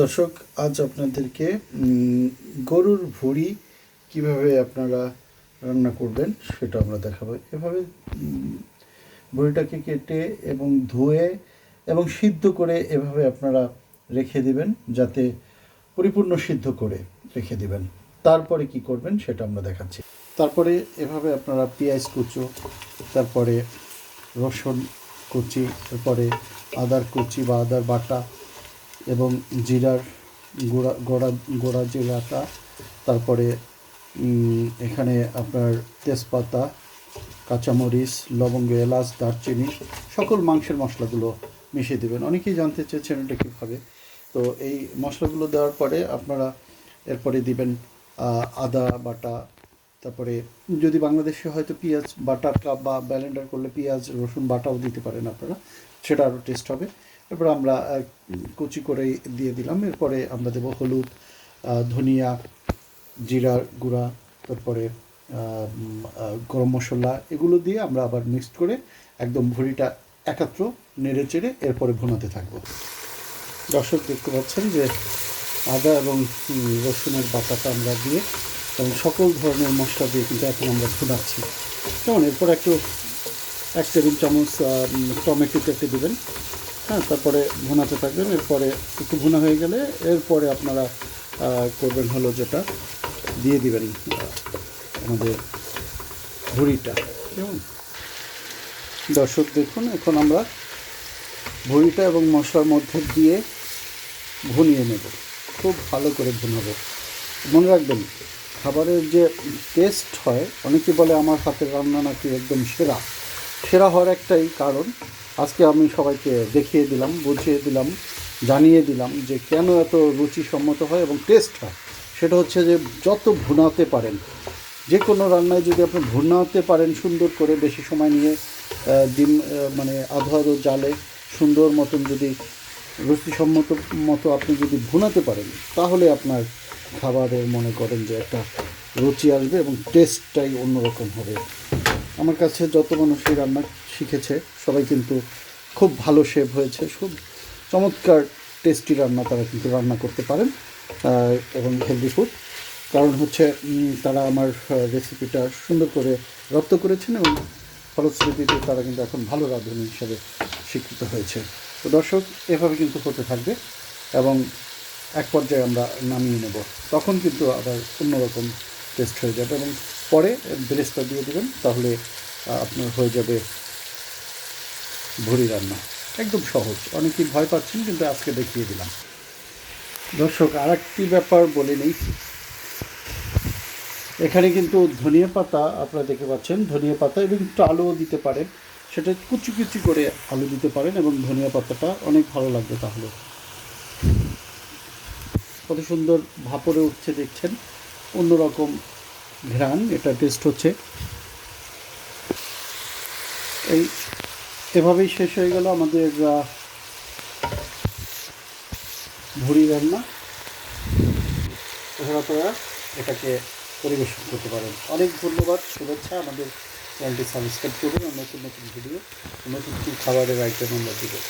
দর্শক, আজ আপনাদেরকে গরুর ভুঁড়ি কীভাবে আপনারা রান্না করবেন সেটা আমরা দেখাবো। এভাবে ভুঁড়িটাকে কেটে এবং ধুয়ে এবং সিদ্ধ করে এভাবে আপনারা রেখে দিবেন, যাতে পরিপূর্ণ সিদ্ধ করে রেখে দিবেন। তারপরে কি করবেন সেটা আমরা দেখাচ্ছি। তারপরে এভাবে আপনারা পেঁয়াজ কুচো, তারপরে রসুন কুচি, তারপরে আদার কুচি বা আদার বাটা এবং জিরার গোড়া গোড়া গোড়া জিরাটা তারপরে এখানে আপনার তেজপাতা, কাঁচামরিচ, লবঙ্গ, এলাচ, দারচিনি, সকল মাংসের মশলাগুলো মিশিয়ে দেবেন। অনেকেই জানতে চেয়েছেন এটা কীভাবে। তো এই মশলাগুলো দেওয়ার পরে আপনারা এরপরে দিবেন আদা বাটা তারপরে যদি বাংলাদেশে হয়তো পেঁয়াজ কাপ বা ব্যালেন্ডার করলে পেঁয়াজ, রসুন বাটাও দিতে পারেন আপনারা। সেটা আরও টেস্ট হবে। এরপর আমরা কুচি করে দিয়ে দিলাম। এরপরে আমরা দেবো হলুদ ধনিয়া, জিরার গুঁড়া, তারপরে গরম মশলা এগুলো দিয়ে আমরা আবার মিক্সড করে একদম ভুঁড়িটা একাত্র নেড়ে চেড়ে এরপরে ভুনাতে থাকব। দর্শক দেখতে পাচ্ছেন যে আদা এবং রসুনের বাটাটা আমরা দিয়ে এবং সকল ধরনের মশলা দিয়ে কিন্তু এখন আমরা ভুনাচ্ছি যেমন এরপর একটু এক টেবিল চামচ টমেটো কেটে দেবেন। হ্যাঁ তারপরে ভুনাতে থাকবেন। এরপরে একটু ভুনা হয়ে গেলে এরপরে আপনারা করবেন হলো যেটা দিয়ে দিবেন আমাদের ভুড়িটা। কেমন? দর্শক, দেখুন, এখন আমরা ভুড়িটা এবং মশলার মধ্যে দিয়ে ভুনিয়ে নেব। খুব ভালো করে ভুনাবো। মনে রাখবেন খাবারের যে টেস্ট হয়, অনেকে বলে আমার হাতের রান্না নাকি একদম সেরা। সেরা হওয়ার একটাই কারণ, আজকে আমি সবাইকে দেখিয়ে দিলাম, বুঝিয়ে দিলাম, জানিয়ে দিলাম যে কেন এত রুচিসম্মত হয় এবং টেস্ট হয়। সেটা হচ্ছে যে যত ভুনাতে পারেন যে কোনো রান্নায় যদি আপনি ভুনাতে পারেন সুন্দর করে, বেশি সময় নিয়ে ডিম মানে আধো আধো জালে সুন্দর মতন যদি রুচিসম্মত মতো আপনি যদি ভুনাতে পারেন, তাহলে আপনার খাবারের মনে করেন যে একটা রুচি আসবে এবং টেস্টটাই অন্যরকম হবে। আমার কাছে যত মানুষই রান্না শিখেছে, সবাই কিন্তু খুব ভালো শেফ হয়েছে, খুব চমৎকার টেস্টি রান্না তারা কিন্তু রান্না করতে পারেন এবং হেলদি ফুড কারণ হচ্ছে তারা আমার রেসিপিটা সুন্দর করে রপ্ত করেছেন এবং ফলশ্রুতিতে তারা কিন্তু এখন ভালো রাঁধুনি হিসেবে স্বীকৃত হয়েছে। তো দর্শক, এভাবে কিন্তু হতে থাকবে এবং এক পর্যায়ে আমরা নামিয়ে নেব। তখন কিন্তু আবার অন্যরকম টেস্ট হয়ে যাবে এবং পরে ব্রেসটা দিয়ে দেবেন, তাহলে আপনার হয়ে যাবে ভুড়ি রান্না। একদম সহজ। অনেকেই ভয় পাচ্ছেন, কিন্তু আজকে দেখিয়ে দিলাম। দর্শক আর একটি ব্যাপার বলে নেই। এখানে কিন্তু ধনিয়া পাতা আপনারা দেখতে পাচ্ছেন, ধনিয়া পাতা এবং একটু আলুও দিতে পারেন। সেটা কুচি কুচি করে আলু দিতে পারেন এবং ধনিয়া পাতাটা অনেক ভালো লাগবে তাহলে। কত সুন্দর ভাপরে উঠছে দেখছেন। অন্যরকম ঘ্রাণ, এটা টেস্ট হচ্ছে। এই এভাবেই শেষ হয়ে গেল আমাদের ভুড়ি রান্না। এবার আপনারা এটাকে পরিবেশন করতে পারেন। অনেক ধন্যবাদ, শুভেচ্ছা। আমাদের চ্যানেলটি সাবস্ক্রাইব করুন নতুন নতুন ভিডিও, নতুন নতুন খাবারের আইটেম আমরা দেবো।